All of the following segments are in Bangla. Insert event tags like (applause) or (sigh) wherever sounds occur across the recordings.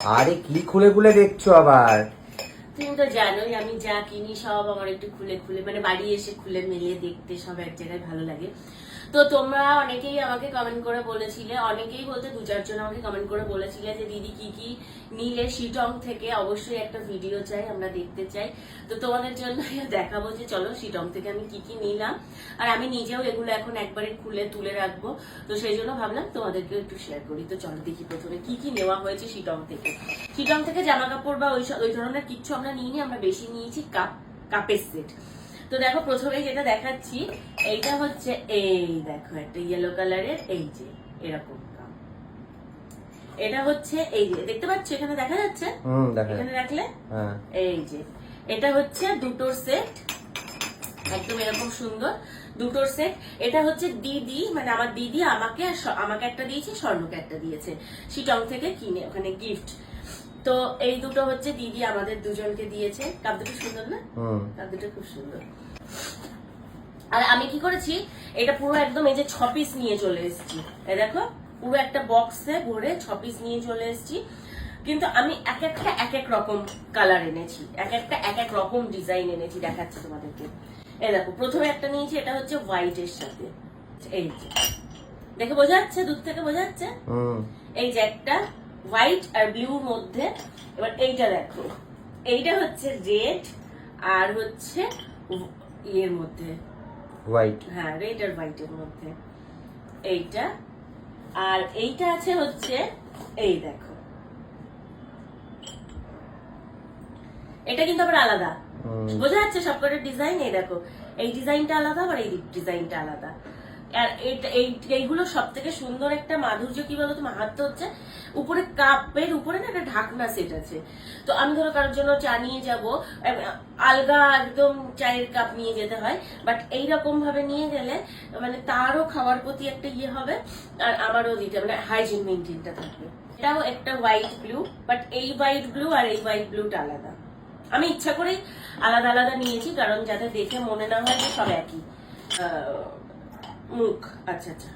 আরে কি খুলে খুলে দেখছ আবার? তুমি তো জানোই, আমি যা কিনি সব আমার একটু খুলে খুলে মানে বাড়ি এসে খুলে মিলিয়ে দেখতে সব এক জায়গায় ভালো লাগে। তো তোমরা অনেকেই আমাকে কমেন্ট করে বলেছিলে, অনেকেই বলতে দু চারজন আমাকে কমেন্ট করে বলেছিলে যে, দিদি, কি কি নিলে? শিটং থেকে অবশ্যই একটা ভিডিও চাই, আমরা দেখতে চাই। তো তোমাদের জন্য (laughs) দেখাবো যে, চলো শিটং থেকে আমি কি কি নিলাম। আর আমি নিজেও এগুলো এখন একবারে খুলে তুলে রাখব। তো সেই জন্য ভাবলাম তোমাদেরকে একটু শেয়ার করি। তো চলো দেখি প্রথমে কি কি নেওয়া হয়েছে শিটং থেকে। শিটং থেকে জামা কাপড় বা ওই ওই ধরনের কিচ্ছু আমরা নিইনি আমরা বেশি নিয়েছি কাপ কাপের সেট। তো দেখো প্রথমে যেটা দেখাচ্ছি এইটা হচ্ছে এই দেখো একটা ইয়েলো কালারের এই যে এরকম এটা হচ্ছে এই যে দেখতে পাচ্ছ? এখানে দেখা যাচ্ছে? এখানে রাখলে? হ্যাঁ। এই যে এটা হচ্ছে দুটোর সেট। একদম এরকম সুন্দর দুটোর সেট। এটা হচ্ছে দিদি মানে আমার দিদি আমাকে আমাকে একটা দিয়েছে স্বর্ণকে একটা দিয়েছে। শিটং থেকে কিনে ওখানে গিফট তো এই দুটো হচ্ছে দিদি আমাদের দুজনকে দিয়েছে। কাপ দুটো সুন্দর না? কাপ দুটো খুব সুন্দর। আর আমি কি করেছি এটা পুরো একদম এই যে ছ পিস নিয়ে চলে এসেছি। দেখো পুরো একটা বক্সে ভরে ছ পিস নিয়ে চলে এসেছি। কিন্তু আমি এক একটা এক এক রকম কালার এনেছি। এক একটা এক এক রকম ডিজাইন এনেছি দেখাচ্ছি তোমাদেরকে। এ দেখো প্রথমে একটা নিয়েছি এটা হচ্ছে হোয়াইট এর সাথে। এই যে। দেখে বোঝা যাচ্ছে? দূর থেকে বোঝা যাচ্ছে? হুম। এই যে একটা হোয়াইট আর ব্লুর মধ্যে এবার এইটা দেখো। এইটা হচ্ছে রেড আর হচ্ছে ইয়ের মধ্যে। হোয়াইট। হ্যাঁ রেড আর হোয়াইটের মধ্যে। এইটা। আর এইটা আছে হচ্ছে এই দেখো। এটা কিন্তু আবার আলাদা। বোঝা যাচ্ছে সবকটার ডিজাইন? এই দেখো। এই ডিজাইনটা আলাদা আবার এই ডিজাইনটা আলাদা। আর এই, এইগুলো সব থেকে সুন্দর একটা মাধুর্য, কি বলতো মাহাত্ম হচ্ছে উপরে কাপের উপরে না একটা ঢাকনা সেট আছে। তো আমি ধরো কারোর জন্য চা নিয়ে যাব আলগা একদম চায়ের কাপ নিয়ে যেতে হয় বাট এইরকম ভাবে নিয়ে গেলে মানে তারও খাওয়ার প্রতি একটা ইয়ে হবে, আর আমারও দিতে মানে হাইজিন মেনটেনটা থাকবে। এটাও একটা হোয়াইট ব্লু বাট এই হোয়াইট ব্লু আর এই হোয়াইট ব্লুটা আলাদা। আমি ইচ্ছা করেই আলাদা আলাদা নিয়েছি, কারণ যাতে দেখে মনে না হয় যে সব একই। মুখ আচ্ছা আচ্ছা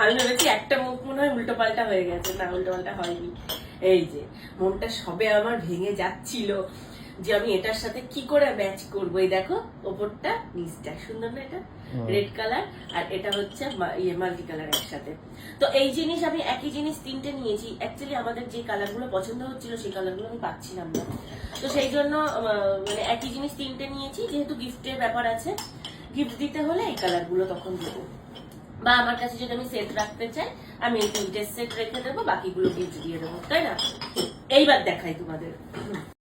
আমি ভেবেছি একটা মুখ মনে হয় উল্টো পাল্টা হয়ে গেছে না উল্টো পাল্টা হয়নি। এই যে মনটা সবে আমার ভেঙে যাচ্ছিল যে আমি এটার সাথে কি করে ম্যাচ করব। এই দেখো ওপরটা নিচটা সুন্দর না এটা? রেড কালার আর এটা হচ্ছে ইয়ে মাল্টি কালার একসাথে তো এই জিনিস আমি একই জিনিস তিনটে নিয়েছি। অ্যাকচুয়ালি আমাদের যে কালারগুলো পছন্দ হচ্ছিল সেই কালারগুলো আমি পাচ্ছিলাম না। তো সেই জন্য মানে একই জিনিস তিনটে নিয়েছি যেহেতু গিফটের ব্যাপার আছে। গিফট দিতে হলে এই কালারগুলো তখন দেবো। বা আমার কাছে যদি আমি সেট রাখতে চাই, আমি এই তিনটে সেট রেখে দেবো, বাকিগুলো গিফট দিয়ে দেবো, তাই না? এইবার দেখাই তোমাদের।